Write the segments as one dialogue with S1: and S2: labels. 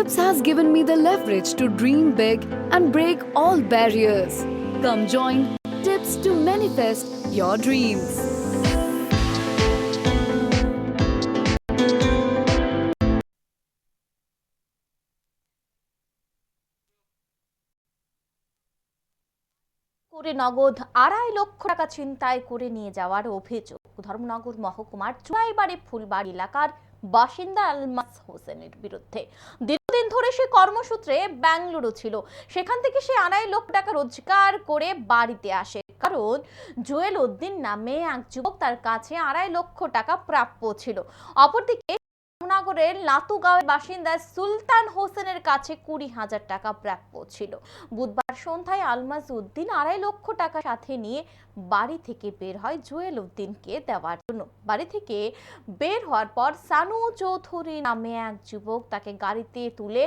S1: Tips has given me the leverage to dream big and break all barriers. Come join Tips to manifest your dreams.
S2: করে নগদ আড়াই লক্ষ টাকা ছিনতাই করে নিয়ে যাওয়ার অভিযোগ ধর্মনগর মহকুমার চুড়াইবাড়ি ফুলবাড়ি এলাকার বাসিন্দা আলমাস হোসেনের বিরুদ্ধে। দীর্ঘদিন ধরে সে কর্মসূত্রে ব্যাঙ্গালুরু ছিল। সেখান থেকে সে আড়াই লক্ষ টাকা রোজগার করে বাড়িতে আসে। কারণ জুয়েল উদ্দিন নামে এক যুবক তার কাছে আড়াই লক্ষ টাকা প্রাপ্য ছিল। অপরদিকে রামনগরের লাতুগাঁওয়ের বাসিন্দা সুলতান হোসেনের কাছে কুড়ি হাজার টাকা প্রাপ্য ছিল। বুধবার সন্ধ্যায় আলমাজ উদ্দিন আড়াই লক্ষ টাকা সাথে নিয়ে বাড়ি থেকে বের হয় জুয়েল উদ্দিনকে দেওয়ার জন্য। বাড়ি থেকে বের হওয়ার পর সানু চৌধুরী নামে এক যুবক তাকে গাড়িতে তুলে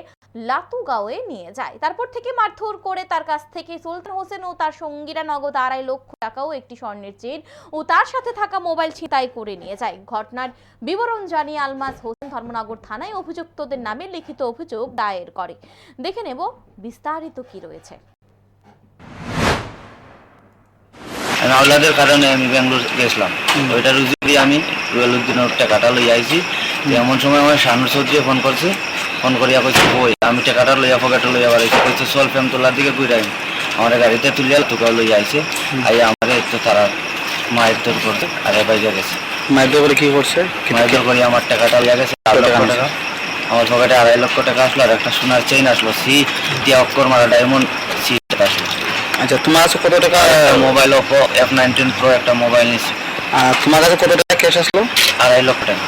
S2: লাতুগাঁওয়ে নিয়ে যায়। তারপর থেকে মারধর করে তার কাছ থেকে সুলতান হোসেন ও তার সঙ্গীরা নগদ আড়াই লক্ষ টাকা ও একটি স্বর্ণের চেন ও তার সাথে থাকা মোবাইল ছিনতাই করে নিয়ে যায়। ঘটনার বিবরণ জানিয়ে আলমাজ হোসেন ধর্মনগর থানায় অভিযুক্তদের নামে লিখিত অভিযোগ দায়ের করে। দেখে নেব বিস্তারিত কি রয়েছে।
S3: আমি আওলাদের কারণে আমি ব্যাঙ্গালোর গেছিলাম। ওইটা রুজি দিয়ে আমি উদ্দিনের টাকাটা লই আইছি। এমন সময় আমার শানুর চৌধুরী ফোন করছে ফোন করিয়া কইছে কই আমি টাকাটা লইয়া পকেটে লইয়া বাড়াইছি। কইছে চল ফেম তোলার দিকে ঘুরাই আমার গাড়িতে তুলিয়া তোকে লই আইছে। আই আমার তো তারা মায়ের তোর করতে আর বাইরে গেছে।
S4: মাইদ্য করে কি করছে?
S3: মায়ের তোর করি আমার টাকাটা লইয়া গেছে। টাকা আমার পকেটে আড়াই লক্ষ টাকা আসলো আর একটা সোনার চেইন আসলো। সি দিয়া অক্ষর মারা ডায়মন্ড সি আসলো।
S4: আচ্ছা তোমার কাছে কত টাকা
S3: mobile Oppo F nineteen pro একটা মোবাইল নিছি
S4: আহ, তোমার কাছে কত টাকা ক্যাশ আসলো?
S3: আড়াই লক্ষ টাকা।